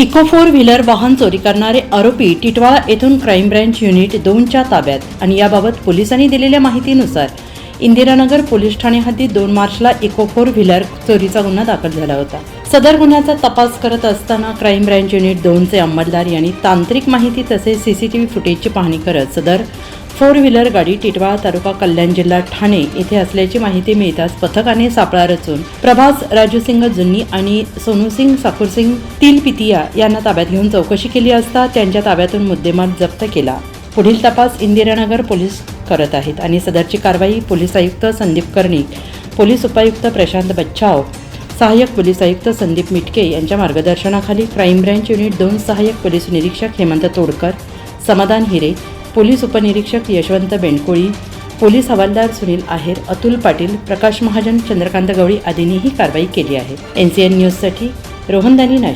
Eco four wheeler वाहन चोरी करणारे आरोपी टिटवाळा येथून क्राईम ब्रँच युनिट दोनच्या ताब्यात आणि याबाबत पोलिसांनी दिलेल्या माहितीनुसार इंदिरानगर पोलीस ठाणे हद्दीत दोन मार्चला इको फोर व्हीलर चोरीचा गुन्हा दाखल झाला होता. सदर गुन्ह्याचा तपास करत असताना क्राईम ब्रँच युनिट दोनचे अंमलदार यांनी तांत्रिक माहिती तसेच सीसीटीव्ही फुटेजची पाहणी करत सदर फोर व्हीलर गाडी टिटवाळा तालुका कल्याण जिल्हा ठाणे येथे असल्याची माहिती मिळताच पथकाने सापळा रचून प्रभास राजूसिंग जुन्नी आणि सोनूसिंग साकुरसिंग तिलपितिया यांना ताब्यात घेऊन चौकशी केली असता त्यांच्या ताब्यातून मुद्देमाल जप्त केला. पुढील तपास इंदिरानगर पोलीस करत आहेत आणि सदरची कारवाई पोलीस आयुक्त संदीप कर्णिक पोलीस उपायुक्त प्रशांत बच्छाव सहाय्यक पोलीस आयुक्त संदीप मिटके यांच्या मार्गदर्शनाखाली क्राईम ब्रँच युनिट दोन सहाय्यक पोलीस निरीक्षक हेमंत तोडकर समाधान हिरे पोलीस उपनिरीक्षक यशवंत बेंडकोळी पोलीस हवालदार सुनील आहेर अतुल पाटील प्रकाश महाजन चंद्रकांत गवळी आदींनी ही कारवाई केली आहे. एन सी एन न्यूजसाठी रोहनदानी नाशिक.